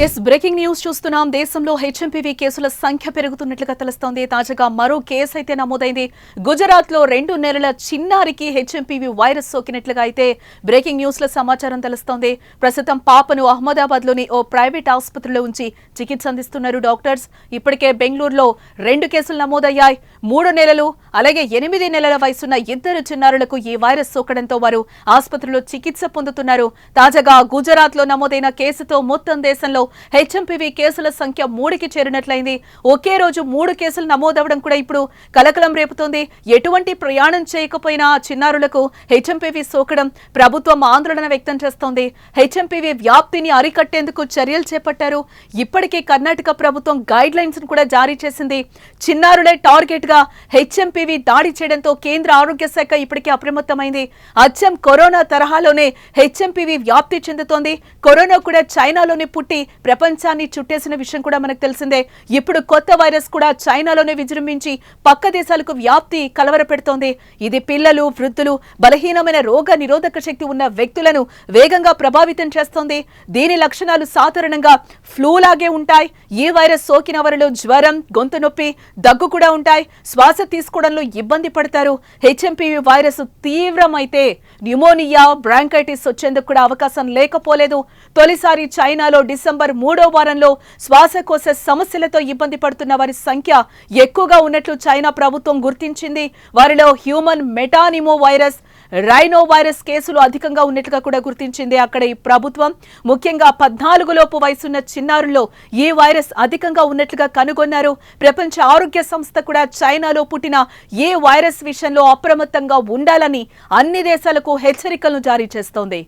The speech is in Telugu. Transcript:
S breaking news చూస్తున్నాం. దేశంలో హెచ్ఎంపీవీ కేసుల సంఖ్య పెరుగుతున్నట్లుగా తెలుస్తోంది. తాజాగా మరో కేసు అయితే నమోదైంది. గుజరాత్లో రెండు నెలల చిన్నారికి హెచ్ఎంపీవీ వైరస్ సోకినట్లుగా అయితే బ్రేకింగ్ న్యూస్లో సమాచారం తెలుస్తోంది. ప్రస్తుతం పాపను అహ్మదాబాద్లోని ఓ ప్రైవేట్ ఆసుపత్రిలో ఉంచి చికిత్స అందిస్తున్నారు డాక్టర్స్. ఇప్పటికే బెంగళూరులో రెండు కేసులు నమోదయ్యాయి. మూడు నెలలు అలాగే ఎనిమిది నెలల వయసున్న ఇద్దరు చిన్నారులకు ఈ వైరస్ సోకడంతో వారు ఆసుపత్రిలో చికిత్స పొందుతున్నారు. తాజాగా గుజరాత్లో నమోదైన కేసుతో మొత్తం దేశంలో హెచ్ఎంపీవీ కేసుల సంఖ్య మూడుకి చేరినట్లయింది. ఒకే రోజు మూడు కేసులు నమోదవడం కూడా ఇప్పుడు కలకలం రేపుతోంది. ఎటువంటి ప్రయాణం చేయకపోయినా చిన్నారులకు హెచ్ఎంపీవీ సోకడం ప్రభుత్వం ఆందోళన వ్యక్తం చేస్తోంది. హెచ్ఎంపీవీ వ్యాప్తిని అరికట్టేందుకు చర్యలు చేపట్టారు. ఇప్పటికే కర్ణాటక ప్రభుత్వం గైడ్ లైన్స్ కూడా జారీ చేసింది. చిన్నారులే టార్గెట్గా హెచ్ఎంపీవీ దాడి చేయడంతో కేంద్ర ఆరోగ్య శాఖ ఇప్పటికే అప్రమత్తమైంది. అచ్చం కరోనా తరహాలోనే హెచ్ఎంపీవీ వ్యాప్తి చెందుతోంది. కరోనా కూడా చైనాలోనే పుట్టి ప్రపంచాన్ని చుట్టేసిన విషయం కూడా మనకు తెలిసిందే. ఇప్పుడు కొత్త వైరస్ కూడా చైనాలోనే విజృంభించి పక్క దేశాలకు వ్యాప్తి కలవరపెడుతోంది. ఇది పిల్లలు వృద్ధులు బలహీనమైన రోగ నిరోధక శక్తి ఉన్న వ్యక్తులను వేగంగా ప్రభావితం చేస్తోంది. దీని లక్షణాలు సాధారణంగా ఫ్లూ లాగే ఉంటాయి. ఈ వైరస్ సోకిన వారిలో జ్వరం గొంతు నొప్పి దగ్గు కూడా ఉంటాయి. శ్వాస తీసుకోవడంలో ఇబ్బంది పడతారు. హెచ్ఎంపీవీ వైరస్ తీవ్రమైతే న్యూమోనియా బ్రాంకైటిస్ వచ్చేందుకు కూడా అవకాశం లేకపోలేదు. తొలిసారి చైనాలో డిసెంబర్ మూడో వారంలో శ్వాసకోశ సమస్యలతో ఇబ్బంది పడుతున్న వారి సంఖ్య ఎక్కువగా ఉన్నట్లు చైనా ప్రభుత్వం గుర్తించింది. వారిలో human metapneumo virus rhino virus కేసులు అధికంగా ఉన్నట్లుగా కూడా గుర్తించింది అక్కడ ఈ ప్రభుత్వం. ముఖ్యంగా పద్నాలుగు లోపు వయసున్న చిన్నారుల్లో ఈ వైరస్ అధికంగా ఉన్నట్లుగా కనుగొన్నారు. ప్రపంచ ఆరోగ్య సంస్థ కూడా చైనాలో పుట్టిన ఈ వైరస్ విషయంలో అప్రమత్తంగా ఉండాలని అన్ని దేశాలకు హెచ్చరికలను జారీ చేస్తోంది.